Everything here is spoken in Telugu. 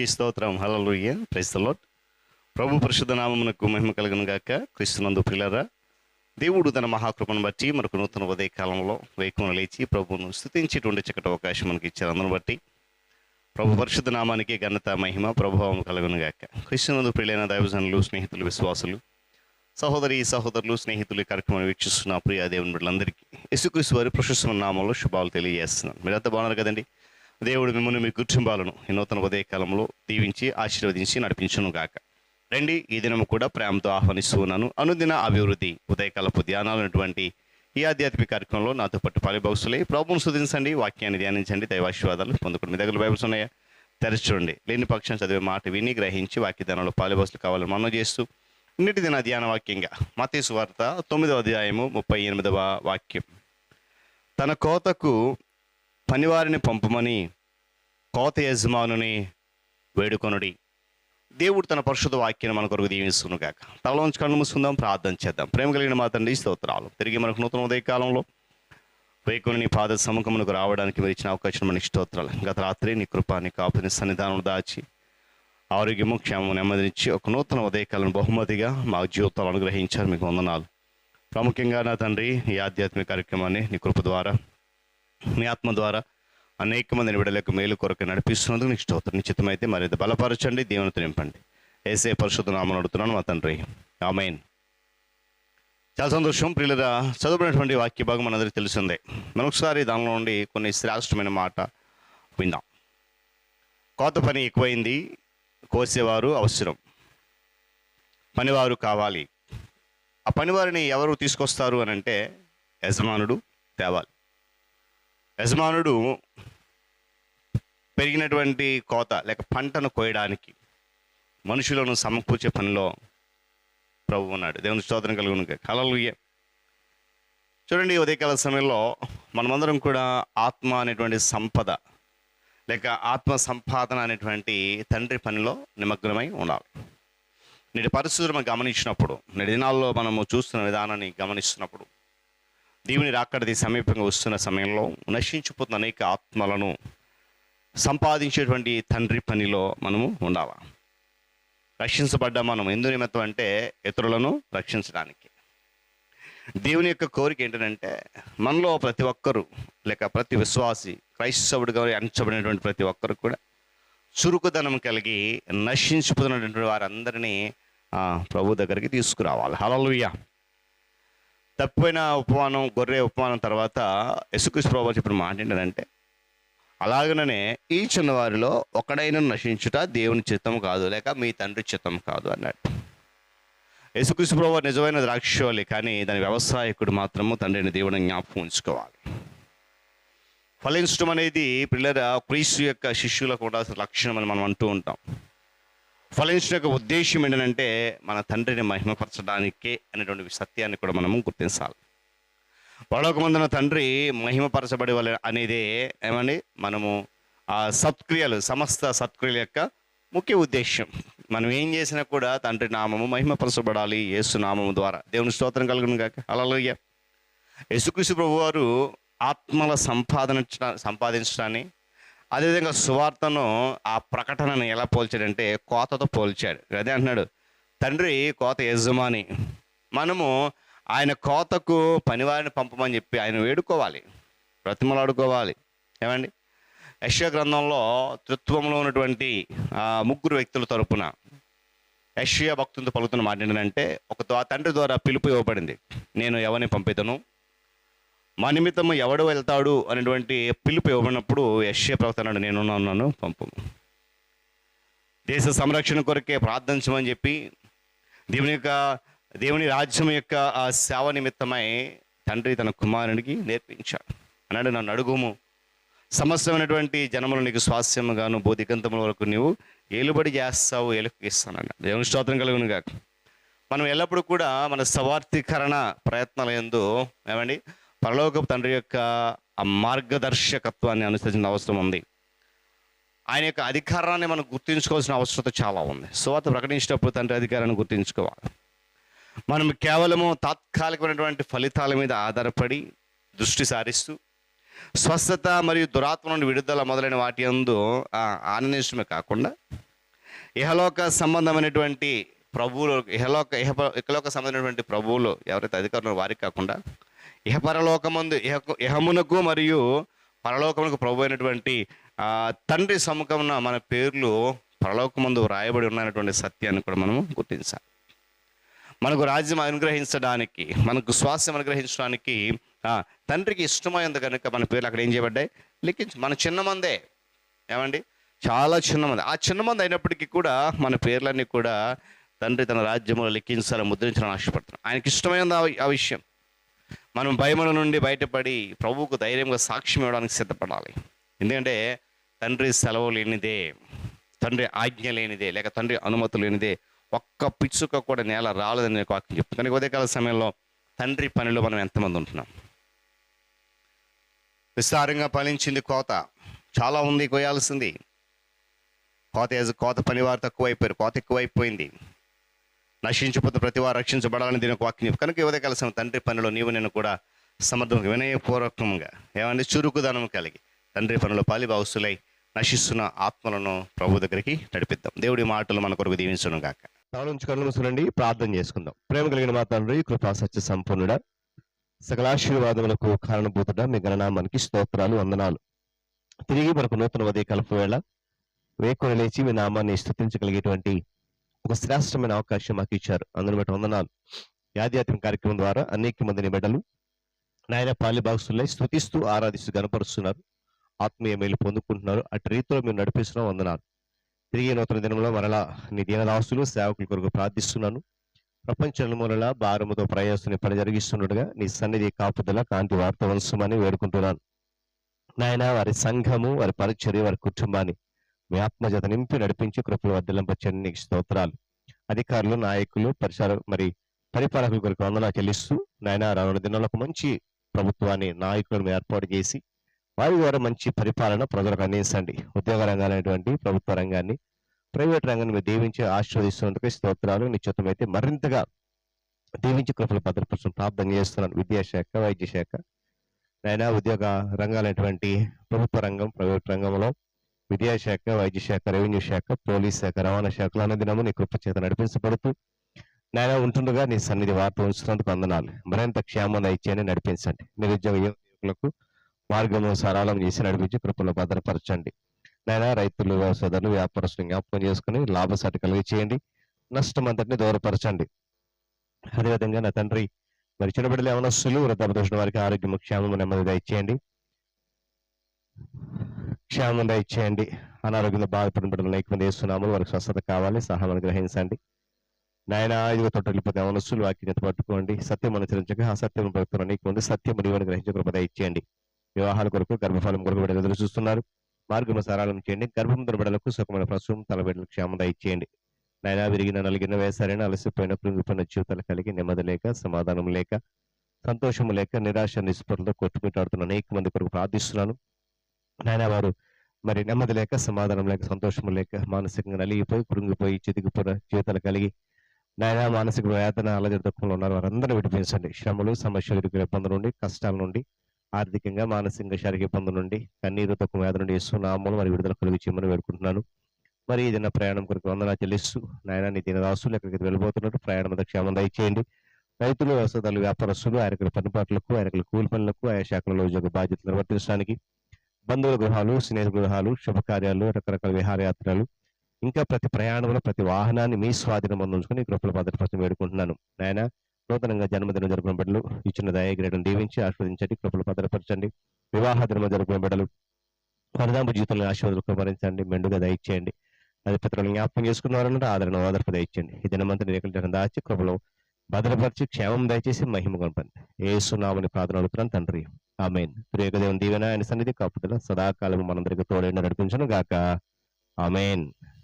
దేవునికి స్తోత్రం. హల్లెలూయా. ప్రైస్తలోట్ ప్రభు పరిశుద్ధ నామమునకు మహిమ కలుగును గాక. క్రీస్తునందు పిల్లరా దేవుడు తన మహాకృపను బట్టి మనకు నూతన ఉదయ కాలంలో వేకున లేచి ప్రభువును స్థుతించేటువంటి చక్కటి అవకాశం మనకి ఇచ్చారు. బట్టి ప్రభు పరిశుద్ధ నామానికి ఘనత మహిమ ప్రభావం కలుగును గాక. క్రీస్తునందు ప్రియులైన దైవజనులు స్నేహితులు విశ్వాసులు సహోదరి సహోదరులు స్నేహితులు కార్యక్రమాన్ని వీక్షిస్తున్న ప్రియ దేవుని బిడ్డలందరికీ యేసుక్రీస్తు వారి ప్రశస్త నామంలో శుభాలు తెలియజేస్తున్నాను. మీరంతా బాగున్నారు కదండి? దేవుడు మిమ్మల్ని మీ కుటుంబాలను ఈ నూతన ఉదయకాలంలో దీవించి ఆశీర్వదించి నడిపించును గాక రండి ఈ దినం కూడా ప్రేమతో ఆహ్వానిస్తూ ఉన్నాను అనుదిన అభివృద్ధి ఉదయకాలపు ధ్యానాలు అనేటువంటి ఈ ఆధ్యాత్మిక కార్యక్రమంలో నాతో పాటు పాలిభాగస్తులే ప్రభువును శుద్ధించండి వాక్యాన్ని ధ్యానించండి దైవాశీర్వాదాలు పొందుకోండి మీ దగ్గర బైబుల్స్ ఉన్నాయా తెరచి చూడండి. లేని పక్షం చదివే మాట విని గ్రహించి వాక్యధానంలో ధ్యానంలో కావాలని మనం చేస్తూ నిన్నటి దిన ధ్యాన వాక్యంగా మతీసు వార్త తొమ్మిదవ అధ్యాయము ముప్పై ఎనిమిదవ వాక్యం. తన కోతకు పనివారిని పంపమని కోత యజమానుని వేడుకొనుడి. దేవుడు తన పరిశుద్ధ వాక్యాన్ని మన కొరకు దీవిస్తును కాక తల ఉంచి కళ్ళు మూసుకుందాం ప్రార్థన చేద్దాం. ప్రేమ కలిగిన మా తండ్రి స్తోత్రాలు. తిరిగి మనకు నూతన ఉదయ కాలంలో వేకుని నీ పాద సముఖమునకు రావడానికి మీరు ఇచ్చిన అవకాశం మన స్తోత్రాలు. గత రాత్రి నీ కృపాన్ని కాపుని సన్నిధానం దాచి ఆరోగ్యము క్షేమము నెమ్మదినిచ్చి ఒక నూతన ఉదయకాలను బహుమతిగా మా జీవితాలు అనుగ్రహించారు. మీకు వందనాలు. ప్రాముఖ్యంగా నా తండ్రి ఈ ఆధ్యాత్మిక కార్యక్రమాన్ని నీ కృప ద్వారా మీ ఆత్మ ద్వారా అనేక మందిని విడలకు మేలు కొరకు నడిపిస్తున్నందుకు నీకు స్తోత్రం. నిశ్చితమైతే మరింత బలపరచండి దేవునితో నింపండి. ఏసే పరిశుద్ధ నామను అడుగుతున్నాను మా తండ్రి. ఆమెన్. చాలా సంతోషం. ప్రియులరా చదువుకున్నటువంటి వాక్య భాగం మనందరికీ తెలిసిందే. మరొకసారి దానిలో నుండి కొన్ని శ్రేష్టమైన మాట విందాం. కోత పని ఎక్కువైంది కోసేవారు అవసరం. పనివారు కావాలి. ఆ పనివారిని ఎవరు తీసుకొస్తారు అని అంటే యజమానుడు తేవాలి. యజమానుడు పెరిగినటువంటి కోత లేక పంటను కోయడానికి మనుషులను సమకూర్చే పనిలో ప్రభు ఉన్నాడు. దేవుని స్తోత్రం కలుగును కలలు చూడండి ఉదయకాల సమయంలో మనమందరం కూడా ఆత్మ అనేటువంటి సంపద లేక ఆత్మ సంపాదన అనేటువంటి తండ్రి పనిలో నిమగ్నమై ఉండాలి. నేటి పరిస్థితులు మనం గమనించినప్పుడు నేటి దినాల్లో మనము చూస్తున్న విధానాన్ని గమనిస్తున్నప్పుడు దేవుని రాకడది సమీపంగా వస్తున్న సమయంలో నశించిపోతున్న అనేక ఆత్మలను సంపాదించేటువంటి తండ్రి పనిలో మనము ఉండాలి? రక్షించబడ్డ మనం ఎందు నిమిత్తం అంటే ఇతరులను రక్షించడానికి. దేవుని యొక్క కోరిక ఏంటంటే మనలో ప్రతి ఒక్కరూ లేక ప్రతి విశ్వాసి క్రైస్తవుడిగా అంచబడినటువంటి ప్రతి ఒక్కరు కూడా చురుకుదనం కలిగి నశించిపోతున్నటువంటి వారందరినీ ప్రభు దగ్గరికి తీసుకురావాలి. హలలుయ్యా తప్పిపోయిన ఉపమానం గొర్రె ఉపమానం తర్వాత యశుకృష్ణ ప్రభు చెప్పిన మాట ఏంటంటే అలాగనే ఈ చిన్నవారిలో ఒకడైన నశించుట దేవుని చిత్తం కాదు లేక మీ తండ్రి చిత్తం కాదు అన్నాడు. యేసుకృష్ణ ప్రభు నిజమైన ద్రాక్షవాలి కానీ దాని వ్యవసాయకుడు మాత్రము తండ్రిని దేవుని జ్ఞాపకం ఉంచుకోవాలి. ఫలించడం అనేది పిల్లల క్రీస్తు యొక్క శిష్యులకు ఉండాల్సిన లక్షణం అని మనం అంటూ ఉంటాం. ఫలించడం యొక్క ఉద్దేశం ఏంటంటే మన తండ్రిని మహిమపరచడానికే అనేటువంటి సత్యాన్ని కూడా మనము గుర్తించాలి. పరలోకమందున తండ్రి మహిమపరచబడి వల్ల అనేదే ఏమండి? మనము ఆ సత్క్రియలు సమస్త సత్క్రియల యొక్క ముఖ్య ఉద్దేశం మనం ఏం చేసినా కూడా తండ్రి నామము మహిమపరచబడాలి యేసు నామము ద్వారా. దేవుని స్తోత్రం కలుగును కాక అలాగే యేసుక్రీస్తు ప్రభు వారు ఆత్మల సంపాదన సంపాదించడాన్ని అదేవిధంగా సువార్తను ఆ ప్రకటనను ఎలా పోల్చాడంటే కోతతో పోల్చాడు. అదే అంటున్నాడు తండ్రి కోత యజమాని మనము ఆయన కోతకు పనివారిని పంపమని చెప్పి ఆయన వేడుకోవాలి బ్రతిమలాడుకోవాలి. ఏమండి? యశ్వ గ్రంథంలో తృత్వంలో ఉన్నటువంటి ముగ్గురు వ్యక్తుల తరపున యశ్య భక్తులతో పలుకుతున్న మాట ఏంటంటే ఒక తండ్రి ద్వారా పిలుపు ఇవ్వబడింది. నేను ఎవరిని పంపితను? మా నిమిత్తము ఎవడు వెళ్తాడు అనేటువంటి పిలుపు ఇవ్వబడినప్పుడు యశ్య ప్రవర్తనాడు నేను ఉన్నాను పంపు. దేశ సంరక్షణ కొరకే ప్రార్థించమని చెప్పి దేవుని యొక్క దేవుని రాజ్యం యొక్క ఆ సేవ నిమిత్తమై తండ్రి తన కుమారునికి నేర్పించాడు. అన్నాడు నన్ను అడుగుము. సమస్తమైనటువంటి జనములు నీకు స్వాస్యముగాను బోధికంతముల వరకు నీవు ఏలుబడి చేస్తావు ఏలుకు దేవుని స్తోత్రం కలుగును కాక మనం ఎల్లప్పుడూ కూడా మన సవార్థీకరణ ప్రయత్నాలు ఎందు ఏమండి? పరలోకపు తండ్రి యొక్క ఆ మార్గదర్శకత్వాన్ని అనుసరించిన అవసరం ఉంది. ఆయన యొక్క అధికారాన్ని మనం గుర్తించుకోవాల్సిన అవసరత చాలా ఉంది. సువాత ప్రకటించినప్పుడు తండ్రి అధికారాన్ని గుర్తించుకోవాలి. మనం కేవలము తాత్కాలికమైనటువంటి ఫలితాల మీద ఆధారపడి దృష్టి సారిస్తూ స్వస్థత మరియు దురాత్మ నుండి విడుదల మొదలైన వాటి అందు ఆనందించడమే కాకుండా ఇహలోక సంబంధమైనటువంటి ప్రభువులు ఇహలోక ఇహ ఇహలోక సంబంధమైనటువంటి ప్రభువులు ఎవరైతే అధికారులు వారికి కాకుండా ఇహ పరలోకమందు ఇహ ఇహమునకు మరియు పరలోకమునకు ప్రభు అయినటువంటి తండ్రి సముఖమున మన పేర్లు పరలోకమందు రాయబడి ఉన్నటువంటి సత్యాన్ని కూడా మనము గుర్తించాలి. మనకు రాజ్యం అనుగ్రహించడానికి మనకు స్వాస్థ్యం అనుగ్రహించడానికి తండ్రికి ఇష్టమైంది కనుక మన పేర్లు అక్కడ ఏం చేయబడ్డాయి? లిఖించు మన చిన్న మందే. ఏమండి? చాలా చిన్న మంది. ఆ చిన్న మంది అయినప్పటికీ కూడా మన పేర్లన్నీ కూడా తండ్రి తన రాజ్యంలో లెక్కించాలని ముద్రించాలని ఆశపడుతున్నాం. ఆయనకి ఇష్టమైనది ఆ విషయం. మనం భయముల నుండి బయటపడి ప్రభువుకు ధైర్యంగా సాక్ష్యం ఇవ్వడానికి సిద్ధపడాలి. ఎందుకంటే తండ్రి సెలవు లేనిదే తండ్రి ఆజ్ఞ లేనిదే లేక తండ్రి అనుమతి లేనిదే ఒక్క పిచ్చుక కూడా నేల రాలేదని నేను వాక్యం చెప్తాను కానీ ఉదయకాల సమయంలో తండ్రి పనిలో మనం ఎంతమంది ఉంటున్నాం? విస్తారంగా ఫలించింది కోత. చాలా ఉంది కొయ్యాల్సింది. కోత యాజ కోత పనివారు తక్కువైపోయారు కోత ఎక్కువైపోయింది. నశించిపోతే ప్రతి వారు రక్షించబడాలని దీని ఒక వాక్యం కనుక యువత కలిసిన తండ్రి పనిలో నీవు నేను కూడా సమర్థంగా వినయపూర్వకంగా ఏమంటే చురుకుదనం కలిగి తండ్రి పనులు పాలిభావసులై నశిస్తున్న ఆత్మలను ప్రభు దగ్గరికి నడిపిద్దాం. దేవుడి మాటలు మన కొరకు దీవించడం కాక నుంచి కళ్ళు మూసుకునండి ప్రార్థన చేసుకుందాం. ప్రేమ కలిగిన మా తండ్రి కృపా సత్య సంపూర్ణుడ సకలాశీర్వాదములకు కారణభూతుడ మీ గణనామానికి స్తోత్రాలు వందనాలు. తిరిగి మనకు నూతన ఉదయ కలుపు వేళ లేచి మీ నామాన్ని స్థుతించగలిగేటువంటి ఒక శ్రేష్టమైన అవకాశం మాకు ఇచ్చారు. అందుని బట్టి వందనాలు. ఈ కార్యక్రమం ద్వారా అనేక మందిని బిడ్డలు నాయన పాలి భాగస్తులై స్థుతిస్తూ ఆరాధిస్తూ గనపరుస్తున్నారు ఆత్మీయ మేలు పొందుకుంటున్నారు. అటు రీతిలో మీరు నడిపిస్తున్నాం. వందనాలు. తిరిగి నూతన దినంలో మరలా నీ దీనదాసులు సేవకుల కొరకు ప్రార్థిస్తున్నాను. ప్రపంచ నలుమూలల భారముతో ప్రయాసం పని జరిగిస్తుండగా నీ సన్నిధి కాపుదల కాంతి వార్త వంశమని వేడుకుంటున్నాను. నాయన వారి సంఘము వారి పరిచర్య వారి కుటుంబాన్ని మీ ఆత్మజత నింపి నడిపించి కృపలు వర్ధలింపచ్చని నీకు స్తోత్రాలు. అధికారులు నాయకులు పరిసర మరి పరిపాలకుల కొరకు వందన చెల్లిస్తూ నాయన రానున్న దినాల్లో ఒక మంచి ప్రభుత్వాన్ని నాయకులను ఏర్పాటు చేసి వారి ద్వారా మంచి పరిపాలన ప్రజలకు అందించండి. ఉద్యోగ రంగాలైనటువంటి ప్రభుత్వ రంగాన్ని ప్రైవేట్ రంగాన్ని మీరు దీవించి ఆశీర్వదిస్తున్నందుకు స్తోత్రాలు. నిశ్చితమైతే మరింతగా దీవించి కృపలు భద్రపరచడం ప్రార్థన చేస్తున్నాను. విద్యాశాఖ వైద్య శాఖ నైనా ఉద్యోగ రంగాలైనటువంటి ప్రభుత్వ రంగం ప్రైవేట్ రంగంలో విద్యాశాఖ వైద్య శాఖ రెవెన్యూ శాఖ పోలీస్ శాఖ రవాణా శాఖలు అన్నదినము నీ కృపచేత నడిపించబడుతూ నాయన ఉంటుండగా నీ సన్నిధి వార్త ఉంచినందుకు వందనాలు. మరింత క్షేమం ఇచ్చేయని నడిపించండి. నిరుద్యోగ యువకులకు మార్గము సరళం చేసి నడిపించి కృపలో భద్రపరచండి. నాయన రైతులు వ్యవసాయదారులు వ్యాపారస్తులు జ్ఞాపకం చేసుకుని లాభసాటి కలిగి చేయండి. నష్టం అంతటిని దూరపరచండి. అదేవిధంగా నా తండ్రి మరి చిన్నబిడ్డలు యవనస్తులు వృద్ధాపదోషణ వారికి ఆరోగ్యం క్షేమం నెమ్మదిగా ఇచ్చేయండి. క్షేమంగా ఇచ్చేయండి అనారోగ్యంతో బాధపడిన బిడ్డలు అనేక వేస్తున్నాము వారికి స్వస్థత కావాలి. సహాయం గ్రహించండి. నాయన ఇదిగో తొట్టలిపోతే మనస్సులు వాక్యత పట్టుకోండి. సత్యం అనుసరించక అసత్యం ప్రవక్తలు అనేక మంది సత్యం నీవని గ్రహించే కృపద ఇచ్చేయండి వివాహాల కొరకు గర్భఫలం కొరకు బిడ్డలు ఎదురు చూస్తున్నారు. మార్గము సరళం చేయండి. గర్భం బిడ్డలకు సుఖమైన ప్రసవం తల బిడ్డలు క్షేమత ఇచ్చేయండి నాయన విరిగిన నలిగిన వేసారైన అలసిపోయిన కృంగిపోయిన జీవితాలు కలిగి నెమ్మది లేక సమాధానం లేక సంతోషము లేక నిరాశ నిస్పృహలతో కొట్టుమిట్టాడుతున్న అనేక మంది కొరకు ప్రార్థిస్తున్నాను. నాయన వారు మరి నెమ్మది లేక సమాధానం లేక సంతోషం లేక మానసికంగా నలిగిపోయి కురుంగిపోయి చితికిపోయిన జీవితాలు కలిగి నాయన మానసిక వేదన అలజడి దుఃఖంలో ఉన్నారు. వారందరూ విడిపించండి. శ్రమలు సమస్యలు ఇరుకుల ఇబ్బందుల నుండి కష్టాల నుండి ఆర్థికంగా మానసికంగా శారీరక ఇబ్బందుల నుండి కన్నీరు తక్కువ వేదన నుండి ఇస్తున్నాము మరి విడుదల కలిగి చేయమని వేడుకుంటున్నాను. మరి ఇది నా ప్రయాణం కొరకు వందనా చెల్లిస్తూ నాయన నీ దినదాసులు ఎక్కడికి వెళ్ళిపోతున్నట్టు ప్రయాణం మీద క్షేమం దయచేయండి. రైతులు వ్యవసాయాలు వ్యాపారస్తులు ఆయనకుల పనిపాట్లకు ఆయనకుల కూలి పనులకు ఆయా శాఖలలో ఉద్యోగ బాధ్యతలు నిర్వర్తించడానికి బంధువుల గృహాలు స్నేహ గృహాలు శుభకార్యాలు రకరకాల విహారయాత్రలు ఇంకా ప్రతి ప్రయాణంలో ప్రతి వాహనాన్ని మీ స్వాధీనం అందించుకుని కృపల భద్రపరచం వేడుకుంటున్నాను. నాయన నూతనంగా జన్మదినం జరుపుకున్న బిడ్డలు ఇచ్చిన దయగ్రేడను దీవించి ఆస్వాదించండి కృపలు భద్రపరచండి వివాహ దినం జరుపుకున్న బిడ్డలు వరదాంపు జీవితంలో ఆశీర్వాదాలు కుమరించండి మెండుగా దయచేయండి. అది పితరులు జ్ఞాపకం చేసుకున్నారన్నట్టు ఆదరణ ఓదర్పు దయచేయండి. ఈ దినమంతా రేఖలు దాచి కృపలో భద్రపరిచి క్షేమం దయచేసి మహిమ కొనపండి ఏ సునామని ప్రార్థన అడుగుతున్నాను తండ్రి. ఆమెన్. ప్రియక దేవుని దీవెన ఆయన సన్నిధి కాపుదల సదాకాలం మనందరికీ తోడైన నడిపించను గాక ఆమెన్.